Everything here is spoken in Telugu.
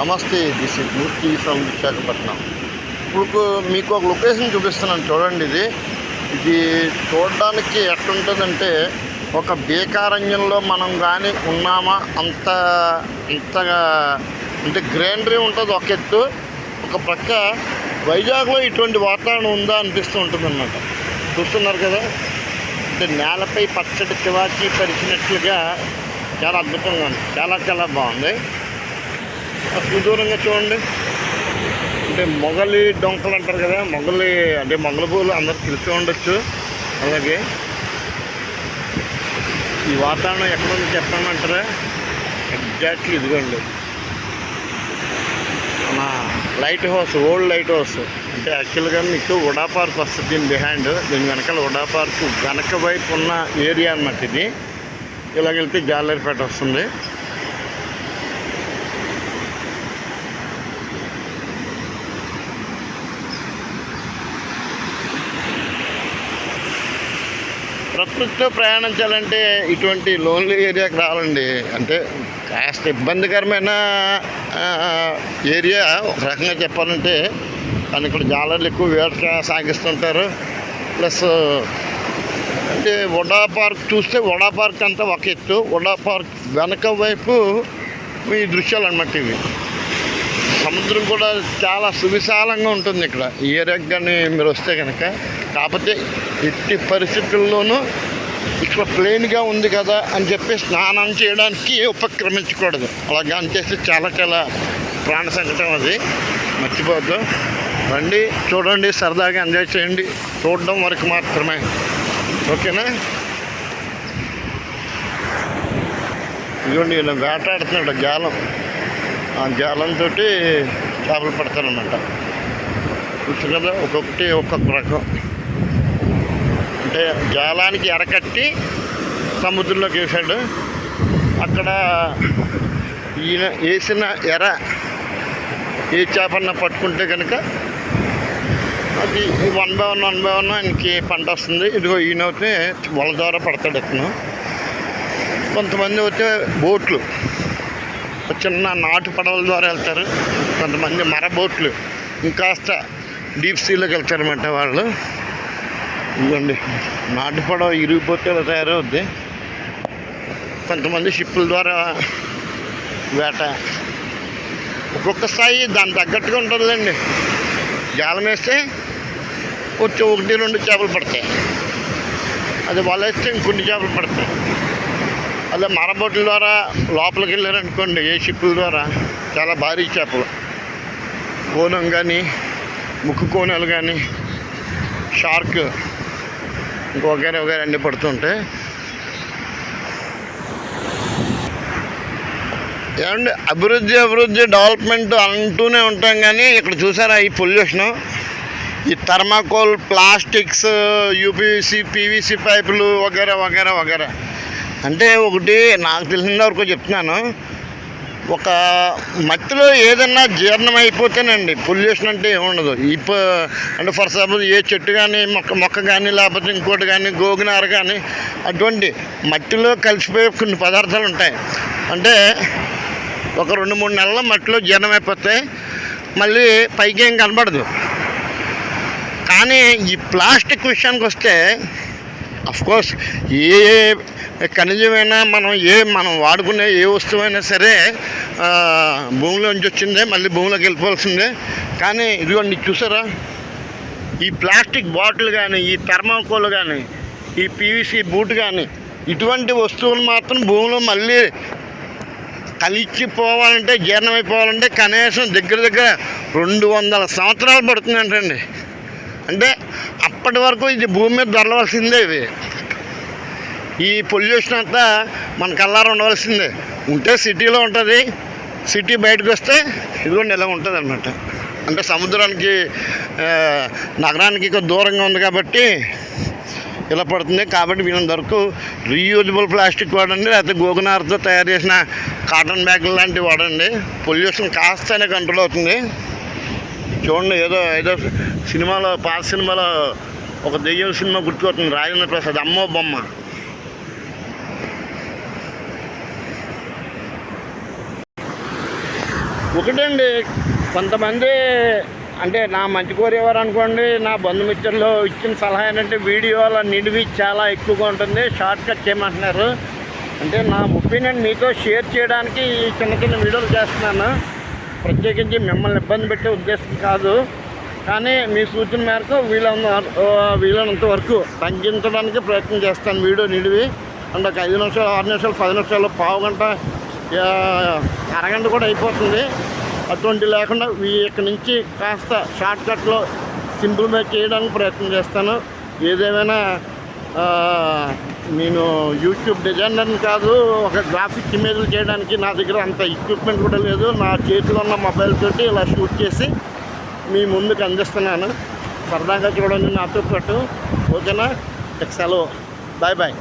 నమస్తే this is Murthy from Visakhapatnam. ఇప్పుడు మీకు ఒక లొకేషన్ చూపిస్తున్నాను చూడండి ఇది. ఇది చూడడానికి ఎట్లుంటుందంటే ఒక బేకారణ్యంలో మనం కానీ ఉన్నామా అంత అంతగా అంటే గ్రీనరీ ఉంటుంది ఒక ఎత్తు. ఒక ప్రక్క వైజాగ్లో ఇటువంటి వాతావరణం ఉందా అనిపిస్తూ ఉంటుంది అన్నమాట చూస్తున్నారు కదా? అంటే నేలపై పచ్చడి తివాచి పరిచినట్లుగా చాలా అద్భుతంగా ఉంది. చాలా చాలా బాగుంది. అసలు దూరంగా చూడండి. అంటే మొగలి డొంకలు అంటారు కదా మొగలి అంటే మొగల పూలు అందరు తెలిసి ఉండొచ్చు. అలాగే ఈ వాతావరణం ఎక్కడుంది చెప్పామంటారా ఎగ్జాక్ట్లీ ఇదిగోండి. మన light house old light house అంటే యాక్చువల్గా మీకు ఉడా పార్క్ వస్తుంది దీని బిహైండ్ దీని వెనకాల ఉడా పార్క్ వెనక వైపు ఉన్న ఏరియా అన్నమాట ఇది. ఇలాగెళ్తే జాలరిపేట వస్తుంది. ప్రకృతితో ప్రయాణించాలంటే ఇటువంటి లోన్లీ ఏరియాకి రావాలండి. అంటే కాస్త ఇబ్బందికరమైన ఏరియా ఒక రకంగా చెప్పాలంటే కానీ ఇక్కడ జాలర్లు ఎక్కువ వేట సాగిస్తుంటారు. ప్లస్ అంటే వడా పార్క్ చూస్తే వడా పార్క్ అంతా ఒక ఎత్తు. వడా పార్క్ వెనక వైపు ఈ దృశ్యాలు అనమాట ఇవి. సముద్రం కూడా చాలా సువిశాలంగా ఉంటుంది ఇక్కడ. ఈ ఏరియాకి కానీ మీరు వస్తే కనుక కాకపోతే ఎట్టి పరిస్థితుల్లోనూ ఇక్కడ ప్లెయిన్గా ఉంది కదా అని చెప్పి స్నానం చేయడానికి ఉపక్రమించకూడదు. అలాగా అని చేస్తే చాలా చాలా ప్రాణ సంకటం అది. మర్చిపోద్దు రండి చూడండి సరదాగా ఎంజాయ్ చేయండి. చూడడం వరకు మాత్రమే. ఓకేనా? ఇదిగోండి ఈయన వేటాడుతున్నాడు జాలం. ఆ జాలంతో చేపలు పడతానమాట చూసు కదా ఒక్కొక్కటి ఒక్కొక్క రకం. అంటే జాలానికి ఎరకట్టి సముద్రంలోకి వేశాడు అక్కడ ఈయన వేసిన ఎర ఏ చేపన్న పట్టుకుంటే కనుక అది one by one one by one ఆయనకి పంట వస్తుంది. ఇదిగో ఈయన అయితే వల ద్వారా పడతాడు ఇతను. కొంతమంది అయితే బోట్లు చిన్న నాటు పడవల ద్వారా వెళ్తారు. కొంతమంది మర బోట్లు ఇంకాస్త డీప్ సీలోకి వెళ్తారన్నమాట వాళ్ళు. ఇదిగోండి నాటు పడవ ఇరిగిపోతే ఇలా తయారవుద్ది. కొంతమంది షిప్పుల ద్వారా వేట. ఒక్కొక్క స్థాయి దాని తగ్గట్టుగా ఉంటుందండి జాలం వేస్తే వచ్చి ఒకటి రెండు చేపలు పడతాయి. అది వలేస్తే వేస్తే ఇంకొన్ని చేపలు పడతాయి. అదే మరబొట్ల ద్వారా లోపలికి వెళ్ళారనుకోండి ఏ షిప్పుల ద్వారా? చాలా భారీ చేపలు. కోనం కానీ ముక్కు కోనలు కానీ షార్క్. ఇంకొకరే ఒకరే అన్నీ పడుతుంటాయి ఏమండి అభివృద్ధి అభివృద్ధి డెవలప్మెంట్ అంటూనే ఉంటాం కానీ ఇక్కడ చూసారా ఈ పొల్యూషను? ఈ థర్మాకోల్ ప్లాస్టిక్స్ యూపీవీసీ పీవీసీ పైపులు వగేరా వగేరా వగేరా. అంటే ఒకటి నాకు తెలిసిన వరకు చెప్తున్నాను. ఒక మట్టిలో ఏదన్నా జీర్ణం అయిపోతేనండి పొల్యూషన్ అంటే ఏముండదు. ఇప్పుడు అంటే ఫర్ సపోజ్ ఏ చెట్టు కానీ మొక్క మొక్క కానీ లేకపోతే ఇంకోటి కానీ గోగునార కానీ అటువంటి మట్టిలో కలిసిపోయే కొన్ని పదార్థాలు ఉంటాయి. అంటే ఒక రెండు మూడు నెలల మట్టిలో జీర్ణం అయిపోతాయి మళ్ళీ పైకి ఏం కనబడదు. కానీ ఈ ప్లాస్టిక్ విషయానికి వస్తే కోర్స్ ఏ ఖనిజమైనా మనం ఏ మనం వాడుకునే ఏ వస్తువైనా సరే భూమిలోంచి వచ్చిందే మళ్ళీ భూమిలోకి వెళ్ళిపోవాల్సిందే. కానీ ఇదిగోండి చూసారా? ఈ ప్లాస్టిక్ బాటిల్ కానీ ఈ థర్మాకోల్ కానీ ఈ పీవీసీ బూట్ కానీ ఇటువంటి వస్తువులు మాత్రం భూమిలో మళ్ళీ కలిచిపోవాలంటే జీర్ణమైపోవాలంటే కనీసం దగ్గర దగ్గర రెండు వందల సంవత్సరాలు పడుతుందంటండి అంటే అప్పటి వరకు ఇది భూమి మీద దొరలవలసిందే ఇది. ఈ పొల్యూషన్ అంతా మన కల్లారా ఉండవలసిందే. ఉంటే సిటీలో ఉంటుంది సిటీ బయటకు వస్తే ఇదిగోండి ఇలా ఉంటుంది అనమాట అంటే సముద్రానికి నగరానికి దూరంగా ఉంది కాబట్టి ఇలా పడుతుంది. కాబట్టి వీళ్ళంత వరకు రీయూజబుల్ ప్లాస్టిక్ వాడండి లేకపోతే గోగునారతో తయారు చేసిన కాటన్ బ్యాగులు లాంటివి వాడండి. పొల్యూషన్ కాస్తనే కంట్రోల్ అవుతుంది. చూడండి ఏదో ఏదో సినిమాలో పాత సినిమాలో ఒక దెయ్యం సినిమా గుర్తుపడుతుంది రాజేంద్ర ప్రసాద్ అమ్మో బొమ్మ. ఒకటండి కొంతమంది అంటే నా మంచి కోరేవారు అనుకోండి నా బంధుమిత్రులు ఇచ్చిన సలహా ఏంటంటే వీడియోల నిడివి చాలా ఎక్కువగా ఉంటుంది షార్ట్ కట్ చేయమంటున్నారు. అంటే నా ఒపీనియన్ మీతో షేర్ చేయడానికి ఈ చిన్న చిన్న వీడియోలు చేస్తున్నాను. ప్రత్యేకించి మిమ్మల్ని ఇబ్బంది పెట్టే ఉద్దేశం కాదు. కానీ మీ సూచన మేరకు వీలైన వీలైనంత వరకు తగ్గించడానికి ప్రయత్నం చేస్తాను వీడియో నిడివి. అండ్ ఒక ఐదు నిమిషాలు ఆరు నిమిషాలు పది నిమిషాలు పావు గంట అరగంట కూడా అయిపోతుంది. అటువంటి లేకుండా ఈ ఇక్కడ నుంచి కాస్త షార్ట్కట్లో సింపుల్ సింపుల్గా చేయడానికి ప్రయత్నం చేస్తాను. ఏదేమైనా నేను యూట్యూబ్ డిజైనర్ని కాదు ఒక గ్రాఫిక్ ఇమేజ్లు చేయడానికి నా దగ్గర అంత ఎక్విప్మెంట్ కూడా లేదు. నా చేతిలో ఉన్న మొబైల్ తోటి ఇలా షూట్ చేసి మీ ముందుకు అందిస్తున్నాను. సరదాగా చూడండి నాతో పాటు. ఓకేనా? ఇక సెలవు. Bye bye